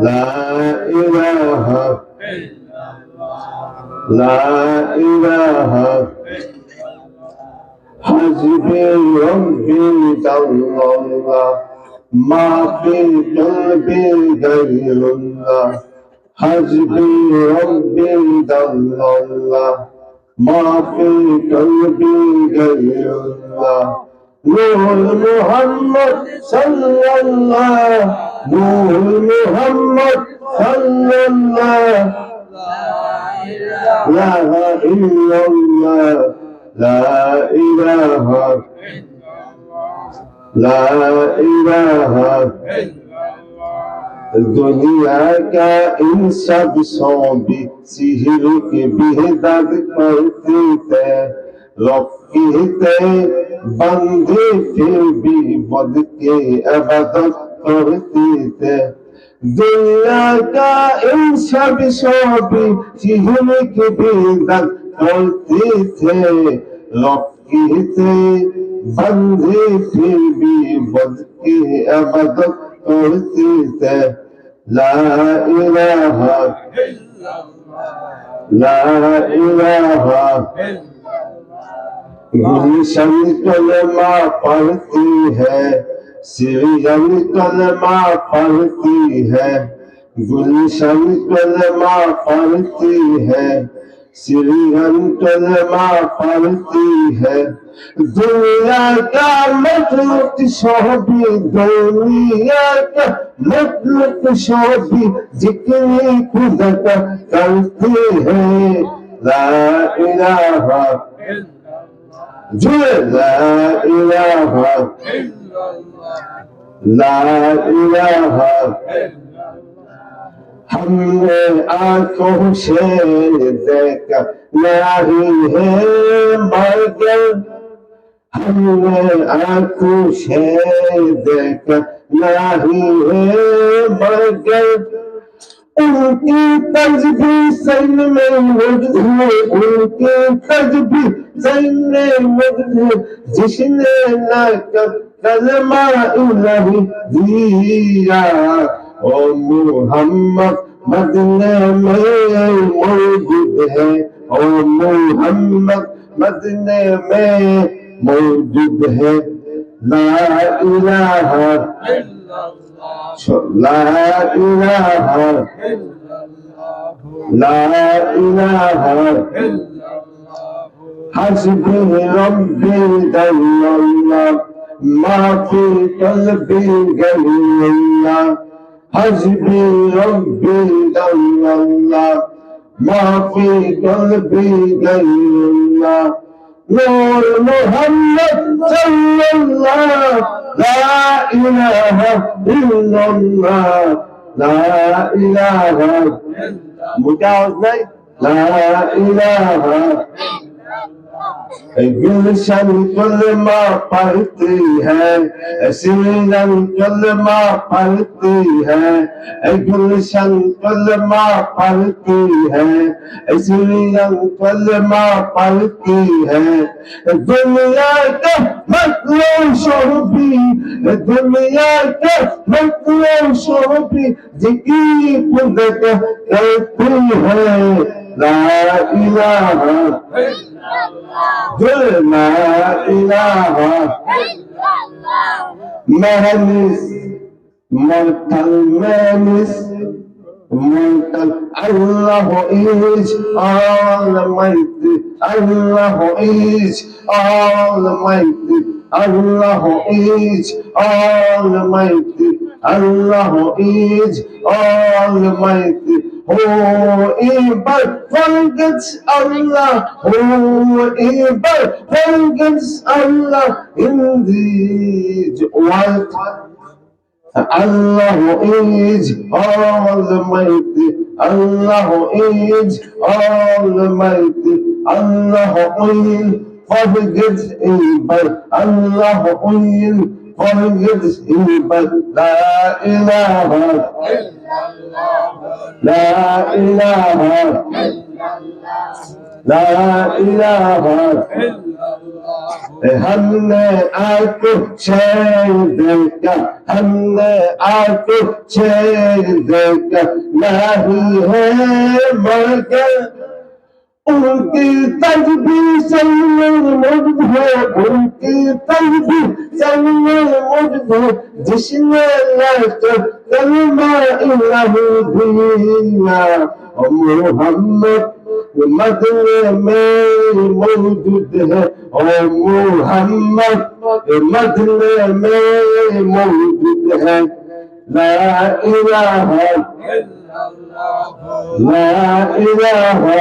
لا إله لا إله حسبي ربي جل الله ما في قلبي غير الله حسبي ربي جل الله ما في قلبي غير الله নূর মুহাম্মদ সাল্লাল্লাহ নূর মুহাম্মদ সাল্লাল্লাহ লা ইলাহা ইল্লাল্লাহ লা ইলাহা لا إله دنیا کا ان سب سوبی سہر کے بہداد کرتے تھے رکھتے বান্ধে ফিরবি বদকে আবাদত করতে দুনিয়া কা ইনসাব সবই চিহনে কে বেদাত করতে রক্ষিতে বান্ধে ফিরবি বদকে আবাদত করতে লা ইলাহা ইল্লাল্লাহ। লা ইলাহা ইল্লাল্লাহ मेरी शमी कलमा पढ़ती है सीरम कलमा पढ़ती है गुलशन कलमा पढ़ती है श्रीहन कलमा पढ़ती है दुनिया का मतलब शोभी दुनिया का मतलब शोभी जितनी खुद करती है ला इलाहा जो ला इलाहा ला इलाहा हमने आंखों से देखा नहीं है मगर हमने आंखों से देखा नहीं है मगर كنت تجبي سين من وجهه كنت تجبي سين من وجهه جشن لك كلمة إلهي ديا ومحمد مدينة میں موجود ہے اور محمد مدینے میں موجود ہے لا الہ الا اللہ لا إله لا إله حسبي ربي دل الله ما في قلبي غير الله حسبي ربي دل الله ما في قلبي غير الله نور محمد صلى الله لا إله إلا الله لا إله مجاوز لا إله गुलशन कलमा पढ़ती है सिमरन कलमा पढ़ती है गुलशन कलमा पढ़ती है सिमरन कलमा पढ़ती है। दुनिया का मतलब शोभी दुनिया का मतलब शोभी जिकी खुद करती है। لا إله قل لا إله مهنس مرتل مهنس مرتل الله إيج all mighty الله إيج all mighty الله إيج all mighty الله إيج all mighty almighty Whoever forgets Allah, whoever forgets Allah in this world, Allah is Almighty. Allah is Almighty. Allah will forget evil. Allah will forget evil. La ilaha لا إله لا إله हमने आपको शेर देखा हमने आपको शेर देखा नहीं है मगर उनकी तस्वीर संग मुझ हो उनकी तस्वीर संग मुझ हो जिसने लाख कलमा इलाही दिया और मोहम्मद मदने में मौजूद है और मोहम्मद मदने में मौजूद है ला इलाहा ला इलाहा